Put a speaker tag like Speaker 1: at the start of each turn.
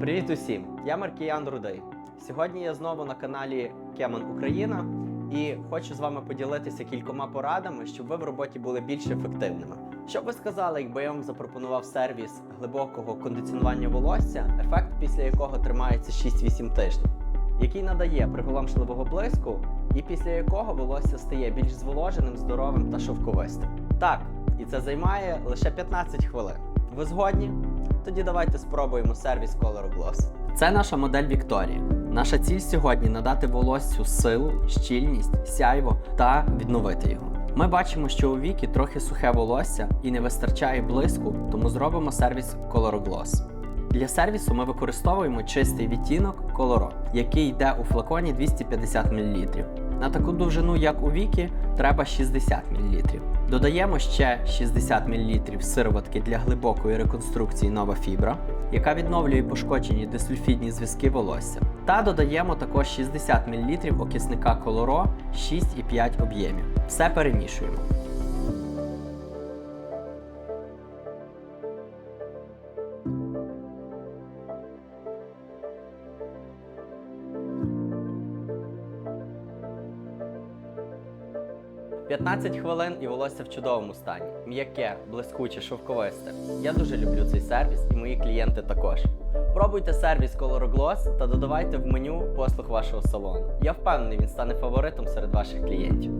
Speaker 1: Привіт усім! Я Маркіян Рудий. Сьогодні я знову на каналі Кеман Україна і хочу з вами поділитися кількома порадами, щоб ви в роботі були більш ефективними. Що ви сказали, якби я вам запропонував сервіс глибокого кондиціонування волосся, ефект після якого тримається 6-8 тижнів, який надає приголомшливого блиску, і після якого волосся стає більш зволоженим, здоровим та шовковистим. Так, і це займає лише 15 хвилин. Ви згодні? Тоді давайте спробуємо сервіс Color Gloss. Це наша модель Вікторія. Наша ціль сьогодні надати волосю силу, щільність, сяйво та відновити його. Ми бачимо, що у віки трохи сухе волосся і не вистачає блиску, тому зробимо сервіс Color Gloss. Для сервісу ми використовуємо чистий відтінок Coloro, який йде у флаконі 250 мл. На таку довжину, як у віки, треба 60 мл. Додаємо ще 60 мл сироватки для глибокої реконструкції нова фібра, яка відновлює пошкоджені дисульфідні зв'язки волосся. Та додаємо також 60 мл окисника Coloro 6,5 об'ємів. Все перемішуємо. – 15 хвилин і волосся в чудовому стані. М'яке, блискуче, шовковисте. Я дуже люблю цей сервіс і мої клієнти також. Пробуйте сервіс Color Gloss та додавайте в меню послуг вашого салону. Я впевнений, він стане фаворитом серед ваших клієнтів.